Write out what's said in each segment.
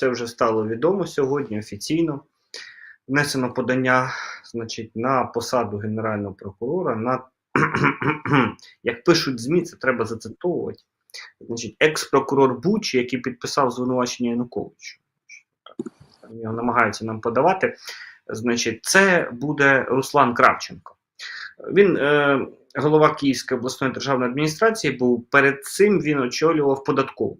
Це вже стало відомо сьогодні офіційно. Внесено подання значить, на посаду Генерального прокурора. На, як пишуть ЗМІ, це треба зацитовувати. Значить, екс-прокурор Бучі, який підписав звинувачення Януковичу. Його намагаються нам подавати. Значить, це буде Руслан Кравченко. Він е, голова Київської обласної державної адміністрації був. Перед цим він очолював податкову.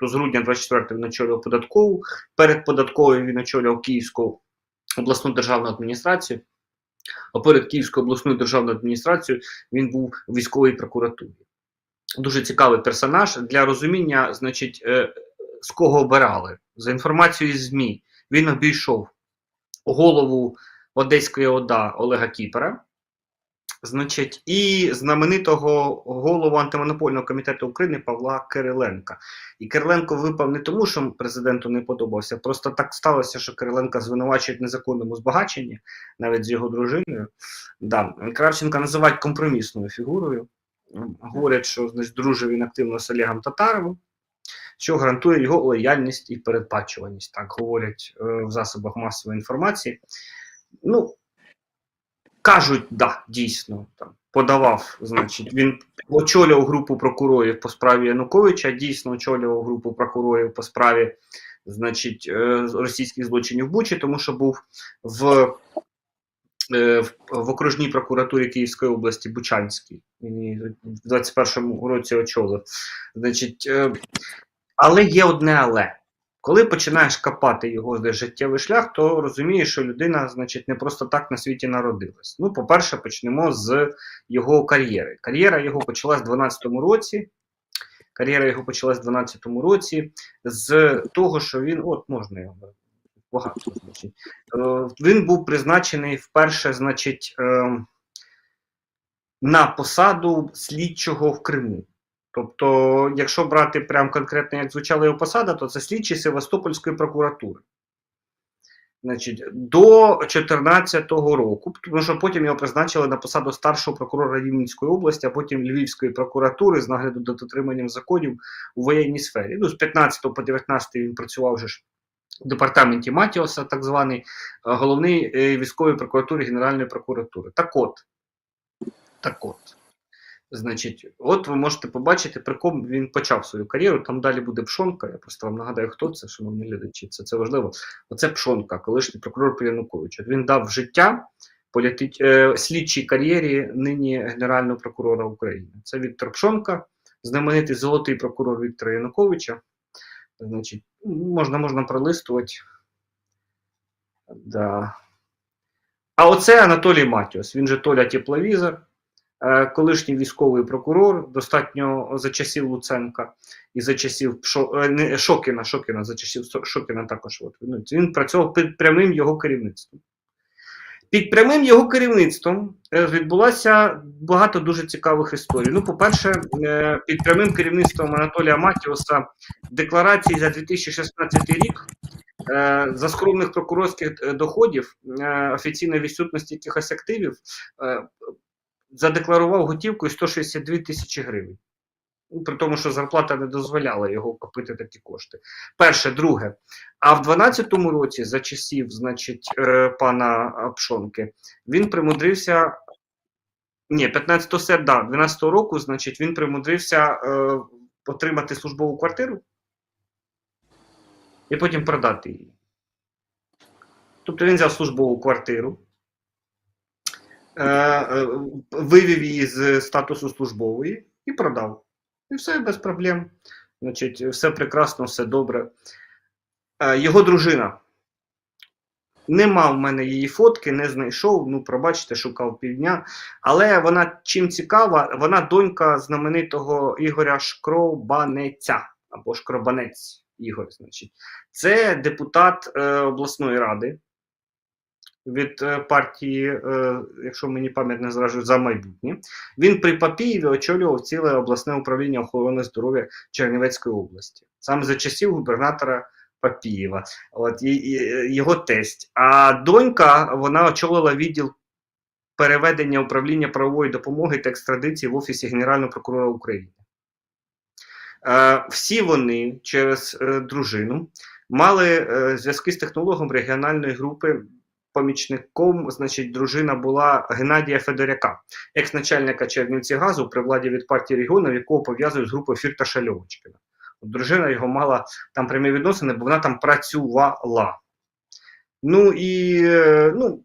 Тобто з грудня 24 він очолював податкову. Перед податковою він очолював Київську обласну державну адміністрацію. А перед Київською обласною державною адміністрацією він був у військовій прокуратурі. Дуже цікавий персонаж для розуміння, значить, е, з кого обирали. За інформацією ЗМІ, він обійшов голову Одеської ОДА Олега Кіпера, значить, і знаменитого голову антимонопольного комітету України Павла Кириленка. І Кириленко випав не тому, що президенту не подобався, просто так сталося, що Кириленка звинувачують незаконному збагаченні, навіть з його дружиною. Да. Кравченка називають компромісною фігурою. Говорять, що значить, дружив він активно з Олегом Татаровим, що гарантує його лояльність і передбачуваність, так говорять е, в засобах масової інформації. Ну, кажуть, да, дійсно, там, подавав, значить, він очолював групу прокурорів по справі Януковича, дійсно очолював групу прокурорів по справі значить, е, російських злочинів Бучі, тому що був в, е, в, в окружній прокуратурі Київської області Бучанській. Він в 21-му році очолив. Значить, е, але є одне але. Коли починаєш копати його життєвий шлях, то розумієш, що людина, значить, не просто так на світі народилась. Ну, по-перше, почнемо з його кар'єри. Кар'єра його почалась в 12-му році. Кар'єра його почалась в 12-му році з того, що він, от можна його багато, значить. Він був призначений вперше, значить, е, на посаду слідчого в Криму. Тобто, якщо брати прям конкретно, як звучала його посада, то це слідчий Севастопольської прокуратури. Значить, до 2014 року, тому що потім його призначили на посаду старшого прокурора Рівненської області, а потім Львівської прокуратури з нагляду за дотриманням законів у воєнній сфері. Ну, з 15 по 19 він працював вже ж в департаменті Матіоса, так званий, е, головний е, військової прокуратури Генеральної прокуратури. Так от, так от. Значить, от ви можете побачити, при кому він почав свою кар'єру. Там далі буде Пшонка. Я просто вам нагадаю, хто це, шановні глядачі. Це це важливо. Оце Пшонка, колишній прокурор Януковича. Він дав життя політи... е, слідчій кар'єрі нині Генерального прокурора України. Це Віктор Пшонка, знаменитий золотий прокурор Віктора Януковича. Значить, можна можна пролистувати. Да. А оце Анатолій Матіос. Він же Толя Тепловізор. Е, колишній військовий прокурор, достатньо за часів Луценка і за часів е, Шокіна, Шокіна, за часів Шокіна також. От, ну, він працював під прямим його керівництвом. Під прямим його керівництвом е, відбулося багато дуже цікавих історій. Ну, по-перше, під прямим керівництвом Анатолія Матіоса декларації за 2016 рік за скромних прокурорських доходів офіційної відсутності якихось активів задекларував готівкою 162 тисячі гривень. Ну, При тому, що зарплата не дозволяла його купити такі кошти. Перше, друге. А в 12-му році, за часів, значить, е, пана Пшонки, він примудрився. Ні, 15 серпня 12-го року, значить, він примудрився е, отримати службову квартиру і потім продати її. Тобто він взяв службову квартиру. Е, е, вивів її з статусу службової і продав. І все без проблем. Значить, все прекрасно, все добре. Е, його дружина. Нема в мене її фотки, не знайшов. Ну, пробачте, шукав півдня. Але вона чим цікава, вона донька знаменитого Ігоря Шкробанеця або Шкробанець Ігор. значить. Це депутат е, обласної ради від е, партії, е, якщо мені пам'ять не зражу, за майбутнє. Він при Папієві очолював ціле обласне управління охорони здоров'я Чернівецької області, саме за часів губернатора Папієва, от і, і його тесть. А донька вона очолила відділ переведення управління правової допомоги та екстрадиції в Офісі Генерального прокурора України. Е, всі вони через дружину мали е, зв'язки з технологом регіональної групи. Помічником, значить, дружина була Геннадія Федоряка, екс-начальника Чернівці газу при владі від партії регіонів, якого пов'язують з групою Фірташа Льовочкина. От Дружина його мала там прямі відносини, бо вона там працювала. Ну і е, ну,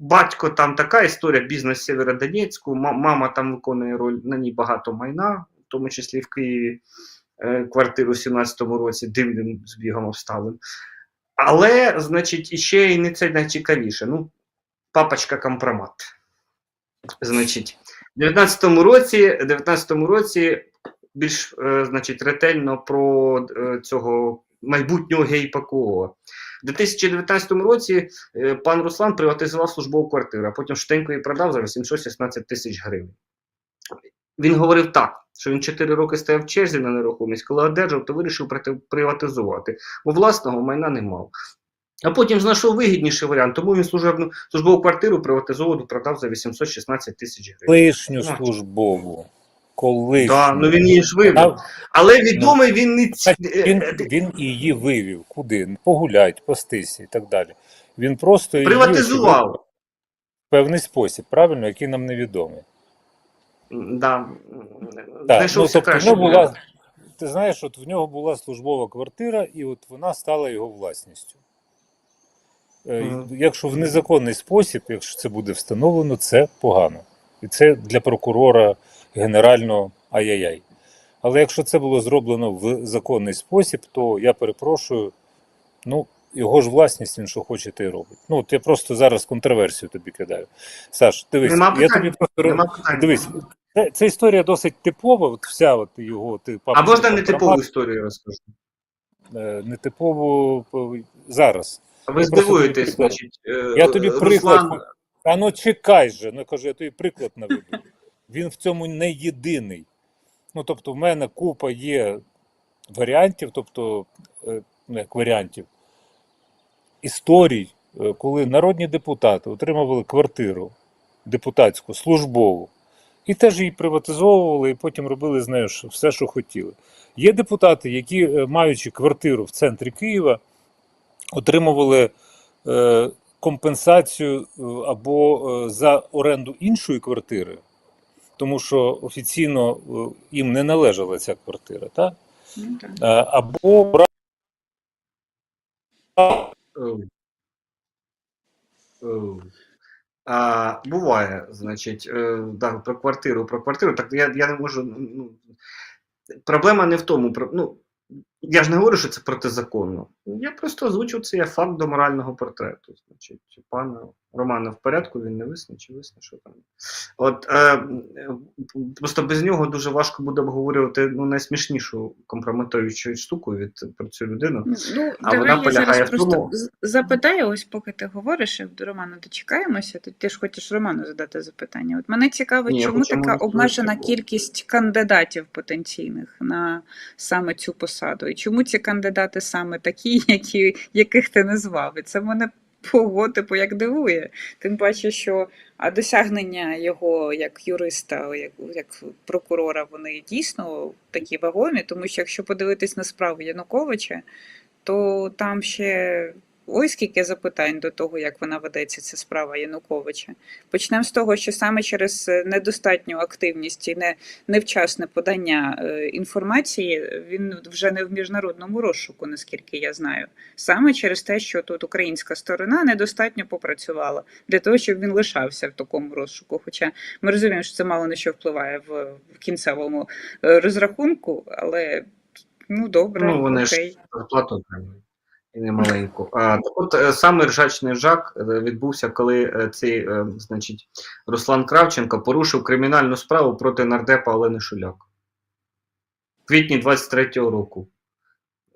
батько там така історія, бізнес Сєвєродонецьку, ма- мама там виконує роль, на ній багато майна, в тому числі в Києві, е, квартиру в 17-му році, дивним збігом обставин. Але, значить, іще і не це найцікавіше. Ну, папочка компромат. Значить, в 19-му році, 19-му році більш е, значить, ретельно про е, цього майбутнього гей-ПКО. В 2019 році е, пан Руслан приватизував службову квартиру, а потім штенько її продав за 816 тисяч гривень. Він говорив так, що він 4 роки стояв в черзі на нерухомість, коли одержав, то вирішив приватизувати, бо власного майна не мав. А потім знайшов вигідніший варіант, тому він служебну службову квартиру приватизовану продав за 816 тисяч гривень. Колишню Ну, службову. Колишню. Так, ну він її ж вивів. Але відомий він не він, він її вивів. Куди? Погулять, пастися і так далі. Він просто її приватизував. в певний спосіб, правильно, який нам невідомий. Да. Так, ну, тобто, в нього була, ти знаєш, от в нього була службова квартира, і от вона стала його власністю. Мгм. Якщо в незаконний спосіб, якщо це буде встановлено, це погано. І це для прокурора генерального ай-яй-яй. Але якщо це було зроблено в законний спосіб, то я перепрошую, ну, його ж власність він що хоче, те й робить. Ну, от я просто зараз контроверсію тобі кидаю. Саш, дивись, Нема я питань. тобі просто Нема. Дивись, це, це історія досить типова, от вся от його ти А можна не типову історію розкажу? е, нетипову е, зараз. Ви Я здивуєтесь, приклад. значить. е, Я тобі приклад. Руслан, А ну чекай же, ну кажу, я тобі приклад наведу. Він в цьому не єдиний. Ну, тобто, в мене купа є варіантів, тобто, ну, як варіантів, історій, коли народні депутати отримували квартиру депутатську, службову, і теж її приватизовували, і потім робили з нею все, що хотіли. Є депутати, які, е, маючи квартиру в центрі Києва, отримували е, компенсацію е, або е, за оренду іншої квартири, тому що офіційно е, їм не належала ця квартира, так? Ну. Е, або брали е, е, А, буває, значить, е, да, про квартиру, про квартиру. Так я, я не можу. Ну, проблема не в тому. про- Ну, я ж не говорю, що це протизаконно. Я просто озвучу це як факт до морального портрету. Значить, пана Романа в порядку, він не висне чи висне, що там. От е, просто без нього дуже важко буде обговорювати ну, найсмішнішу компрометуючу штуку від про цю людину. Ну, А давай вона я полягає зараз в тому- запитаю, ось поки ти говориш, і до Романа дочекаємося, то ти ж хочеш Роману задати запитання. От мене цікаво, Ні, чому така обмежена кількість кандидатів потенційних на саме цю посаду? І чому ці кандидати саме такі, які, яких ти назвав? Це мене Ого, типу, як дивує. Тим паче, що а досягнення його як юриста, як, як прокурора, вони дійсно такі вагомі, тому що якщо подивитись на справу Януковича, то там ще ой скільки запитань до того, як вона ведеться, ця справа Януковича. Почнемо з того, що саме через е, недостатню активність і не, невчасне подання е, інформації він вже не в міжнародному розшуку, наскільки я знаю. Саме через те, що тут українська сторона недостатньо попрацювала для того, щоб він лишався в такому розшуку. Хоча ми розуміємо, що це мало на що впливає в, в кінцевому е, розрахунку, але ну добре, Ну, вони ж зарплату отримують. І не маленьку. А, так от е, саме ржачний жак е, відбувся, коли е, цей, значить, Руслан Кравченко порушив кримінальну справу проти нардепа Олени Шуляк. В квітні 23-го року.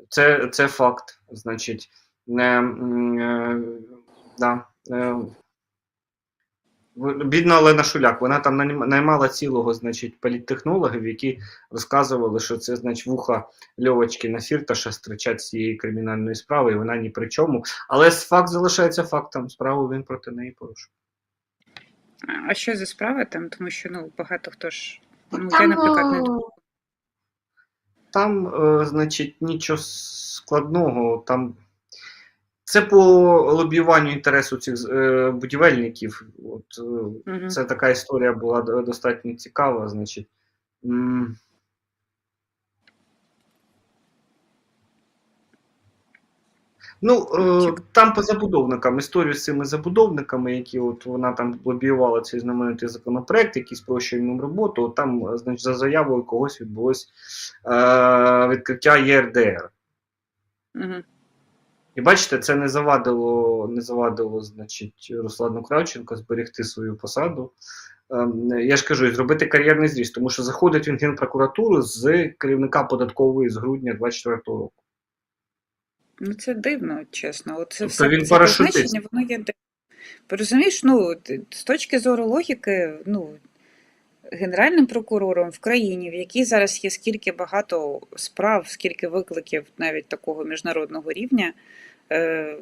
Це, це факт. Значить, не, да, Бідна Олена Шуляк, вона там наймала цілого, значить, політтехнологів, які розказували, що це, значить, вуха Льовочки на Фірташа стричать з цієї кримінальної справи, і вона ні при чому. Але факт залишається фактом. Справу він проти неї порушив. А що за справа там? Тому що ну багато хто ж ну я, Там, наприклад, не е, Там, е, значить, нічого складного. Там Це по лобіюванню інтересу цих е, будівельників. От, е, Мгм. Це така історія була достатньо цікава. Значить. М. Ну, е, там по забудовникам, історію з цими забудовниками, які от вона там лобіювала цей знаменитий законопроект, який спрощує їм роботу, от там, значить, за заявою когось відбулось е, відкриття ЄРДР. Мгм. І бачите, це не завадило, не завадило, значить, Руслану Кравченко зберегти свою посаду. Ем, Я ж кажу, зробити кар'єрний зріст, тому що заходить він в Генпрокуратуру з керівника податкової з грудня 24 року. Ну, це дивно, чесно. От це Тобто все він це воно є дивно. Розумієш, ну, з точки зору логіки, ну, генеральним прокурором в країні, в якій зараз є скільки багато справ, скільки викликів навіть такого міжнародного рівня, е,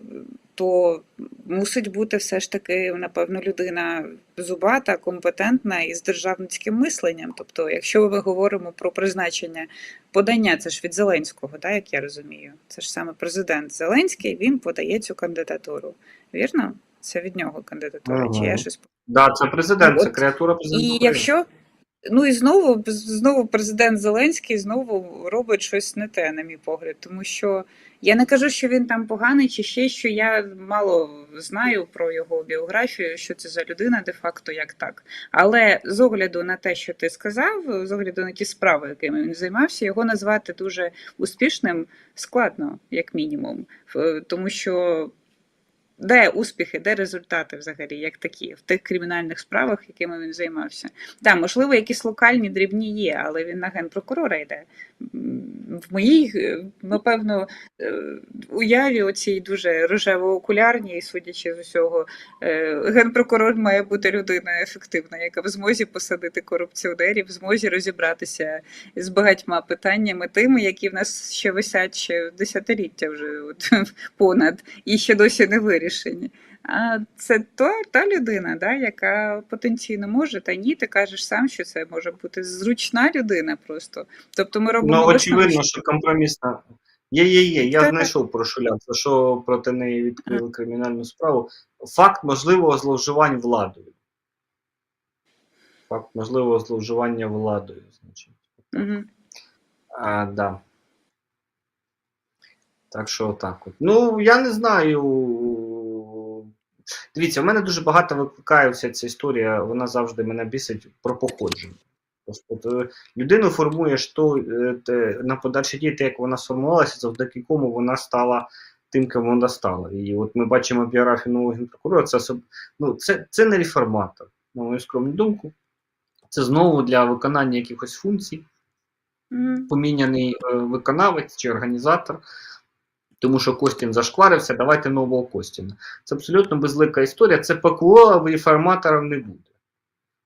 то мусить бути все ж таки, напевно, людина зубата, компетентна і з державницьким мисленням. Тобто, якщо ми говоримо про призначення подання, це ж від Зеленського, да, як я розумію. Це ж саме президент Зеленський, він подає цю кандидатуру. Вірно? Це від нього кандидатура, чи я щось Да, це президент, це креатура президента. і України. якщо ну і знову знову президент Зеленський знову робить щось не те, на мій погляд, тому що я не кажу, що він там поганий, чи ще що я мало знаю про його біографію, що це за людина, де-факто як так. Але з огляду на те, що ти сказав, з огляду на ті справи, якими він займався, його назвати дуже успішним складно, як мінімум, тому що. Де успіхи, де результати взагалі, як такі, в тих кримінальних справах, якими він займався? Так, можливо, якісь локальні дрібні є, але він на генпрокурора йде. В моїй, е, напевно, е, уяві оцій дуже рожево-окулярній, судячи з усього, е, генпрокурор має бути людина ефективна, яка в змозі посадити корупціонерів, в змозі розібратися з багатьма питаннями, тими, які в нас ще висять ще десятиліття вже от, понад і ще досі не вирішені. А це то, та людина, да, яка потенційно може, та ні, ти кажеш сам, що це може бути зручна людина просто. Тобто ми робимо Ну, очевидно, що компромісна. Є, є, є. Я Так. знайшов про Шуляк, за що проти неї відкрили кримінальну справу. Факт можливого зловживань владою. Факт можливого зловживання владою, значить. Мгм. А, да. Так що отак от. Ну, я не знаю. Дивіться, у мене дуже багато викликає вся ця історія, вона завжди мене бісить про походження. Тобто, людину формуєш то, е, те, на подальші дії, те, як вона сформувалася, завдяки кому вона стала тим, ким вона стала. І от ми бачимо біографію нового генпрокурора, це, особ... ну, це, це не реформатор, на мою скромну думку. Це знову для виконання якихось функцій поміняний е, виконавець чи організатор, тому що Костін зашкварився, давайте нового Костіна. Це абсолютно безлика історія. Це ПКО, а реформаторів не буде.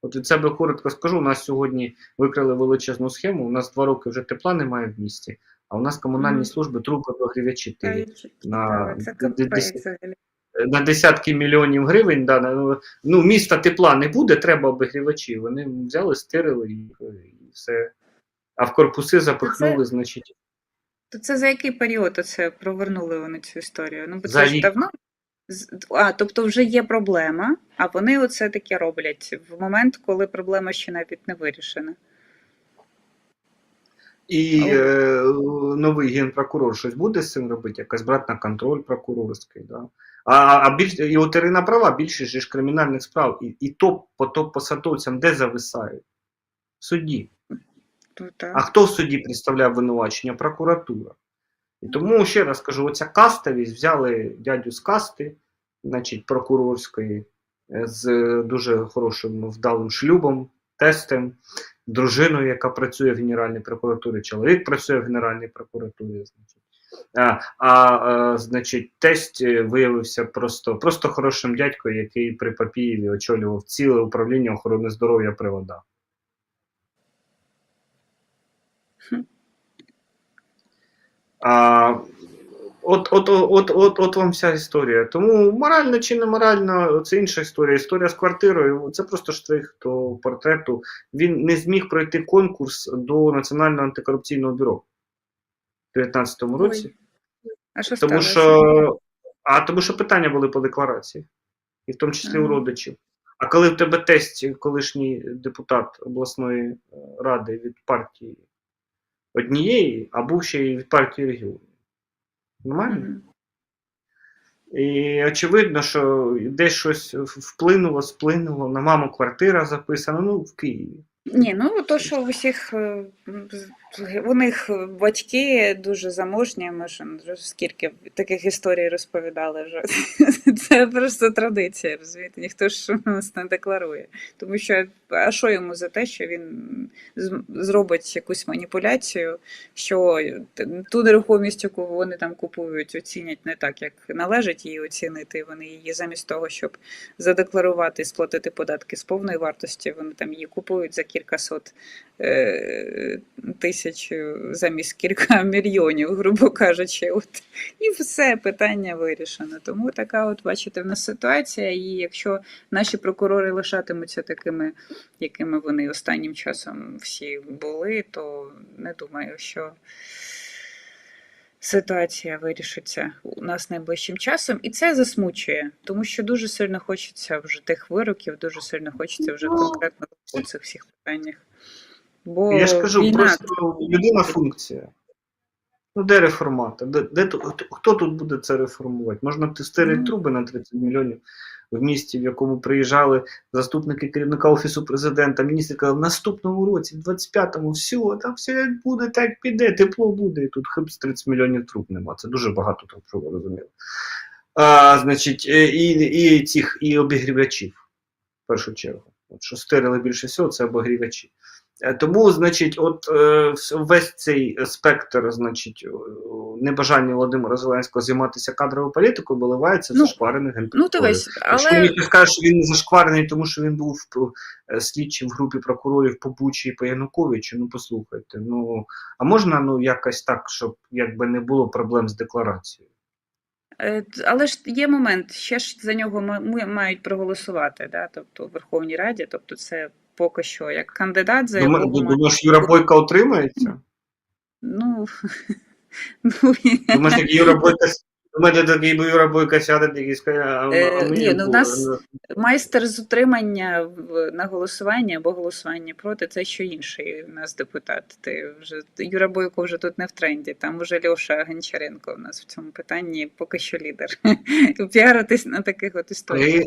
От від себе коротко скажу: у нас сьогодні викрили величезну схему. У нас два роки вже тепла немає в місті, а у нас комунальні Мгм. служби трубопрогрівачі Та, тирять на, на десятки мільйонів гривень. Да, на- ну, міста тепла не буде, треба обігрівачі. Вони взяли, стирили і, і все. А в корпуси запихнули, значить. То це за який період оце провернули вони цю історію? Ну, бо За це ж давно. А, тобто вже є проблема, а вони оце таке роблять в момент, коли проблема ще навіть не вирішена. І е, новий генпрокурор щось буде з цим робити, якась брати на контроль прокурорський. Да? А, а більш, і от Ірина права, більшість ж кримінальних справ, і, і топ по топ-посадовцям де зависають? В суді. Так. А хто в суді представляв винувачення? Прокуратура. І тому ще раз кажу: оця кастовість взяли дядю з касти, значить, прокурорської, е, з дуже хорошим вдалим шлюбом, тестем, дружиною, яка працює в Генеральній прокуратурі, чоловік працює в Генеральній прокуратурі. А, а, а значить, тесть е, виявився просто, просто хорошим дядькою, який при Папієві очолював ціле управління охорони здоров'я при. А, от, от, от, от, от вам вся історія. Тому морально чи не морально, це інша історія. Історія з квартирою це просто штрих до портрету. Він не зміг пройти конкурс до Національного антикорупційного бюро у 2019 році. А що Тому що А тому що питання були по декларації, і в тому числі у родичів. А коли в тебе тесть, колишній депутат обласної е, ради від партії однієї, або ще й від партії регіонів. Нормально? Мгм. І очевидно, що десь щось вплинуло, сплинуло. На маму квартира записана, ну, в Києві. Ні, ну то, що в усіх е, у них батьки дуже заможні, ми ж скільки таких історій розповідали вже. Це просто традиція, розумієте? Ніхто ж нас не декларує. Тому що, а що йому за те, що він зробить якусь маніпуляцію, що ту нерухомість, яку вони там купують, оцінять не так, як належить її оцінити. Вони її замість того, щоб задекларувати і сплатити податки з повної вартості, вони там її купують за кількасот е, тисяч замість кілька мільйонів, грубо кажучи. От. І все питання вирішено. Тому така, от бачите, в нас ситуація. І якщо наші прокурори лишатимуться такими, якими вони останнім часом всі були, то не думаю, що ситуація вирішиться у нас найближчим часом, і це засмучує, тому що дуже сильно хочеться вже тих вироків, дуже сильно хочеться вже конкретно у цих всіх питаннях. Бо Я ж кажу, війна просто людина функція. Ну, де реформата? Де, де, хто, тут буде це реформувати? Можна стирити Ну. труби на 30 мільйонів в місті, в якому приїжджали заступники керівника Офісу президента, міністр казав, в наступному році, в 25-му, все, там все як буде, так піде, тепло буде. І тут хип 30 мільйонів труб нема. Це дуже багато труб, щоб ви розуміли. А, значить, е, і, і цих і обігрівачів, в першу чергу. От, що стирили більше всього, це обігрівачі. Е, Тому, значить, от е, весь цей спектр, значить, е, небажання Володимира Зеленського займатися кадровою політикою виливається Ну, зашкварених ну генпрокурорів. дивись, Якщо мені хтось скаже, що він зашкварений, тому що він був слідчим в групі прокурорів по Бучі і по Януковичу, ну послухайте, ну а можна ну якось так, щоб якби не було проблем з декларацією? Але ж є момент, ще ж за нього мають проголосувати, да? тобто в Верховній Раді, тобто це поки що як кандидат, за якого Думаєш, Юра Бойко отримається? ну, ну, Думаєш, як Юра Бойко Думаєте, такий Юра Бойко сяде такий скаже, а, Е, а ні, ну, в нас- ну, майстер з утримання на голосування або голосування проти це що інший у нас депутат. Ти вже Юра Бойко вже тут не в тренді. Там уже Льоша Гончаренко у нас в цьому питанні поки що лідер. Піаритись на таких от історіях.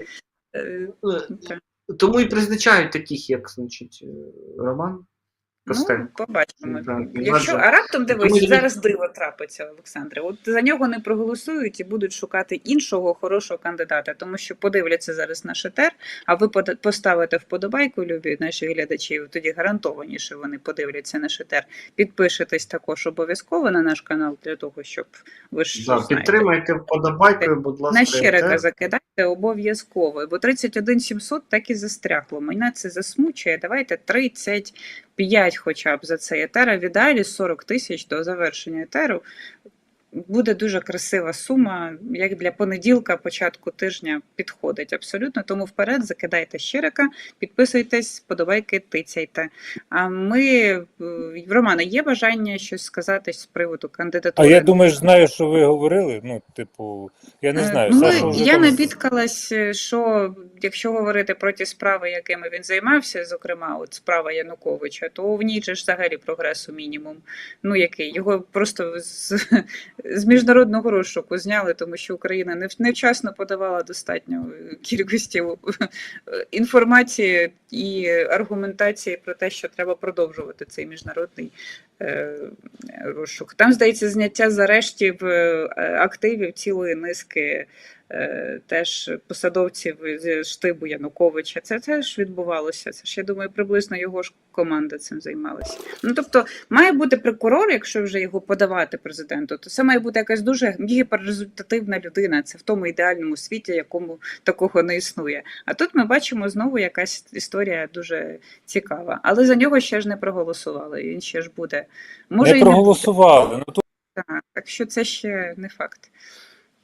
Тому і призначають таких, як значить, е, Ну, побачимо. Так, Якщо а раптом Тому дивись, я- зараз диво трапиться, Олександре. От за нього не проголосують і будуть шукати іншого хорошого кандидата, тому що подивляться зараз наш етер, а ви поставите вподобайку, любі наші глядачі, тоді гарантовані, що вони подивляться наш етер. Підпишетесь також обов'язково на наш канал для того, щоб ви ж Да, знаєте, підтримайте вподобайкою, будь ласка. на щирика закидайте обов'язково, бо 31 700 так і застрягло. Мене це засмучує. Давайте 35 хоча б за цей етер, а в ідеалі 40 тисяч до завершення етеру. Буде дуже красива сума, як для понеділка, початку тижня підходить абсолютно. Тому вперед закидайте щирика, підписуйтесь, подобайки, тицяйте. А ми, е, в Романа, є бажання щось сказати з приводу А я думаю, знаю, що ви говорили. Ну, типу, я не Е, знаю. Ну, Саша вже я там- набідкалась, е, що якщо говорити про ті справи, якими він займався, зокрема, от справа Януковича, то в ній же ж взагалі прогресу мінімум. Ну який його просто з, з міжнародного розшуку зняли, тому що Україна невчасно подавала достатньо кількості е, інформації і аргументації про те, що треба продовжувати цей міжнародний е, розшук. Там, здається, зняття з арештів е, активів цілої низки е, теж посадовців з штибу Януковича. Це теж відбувалося. Це ж я думаю, приблизно його ж команда цим займалася. Ну тобто, має бути прокурор, якщо вже його подавати президенту, то це має бути якась дуже гіперрезультативна людина. Це в тому ідеальному світі, якому такого не існує. А тут ми бачимо знову якась історія дуже цікава. Але за нього ще ж не проголосували. Він ще ж буде. Може, не і не буде. проголосували. Ну, тут Так, так що це ще не факт.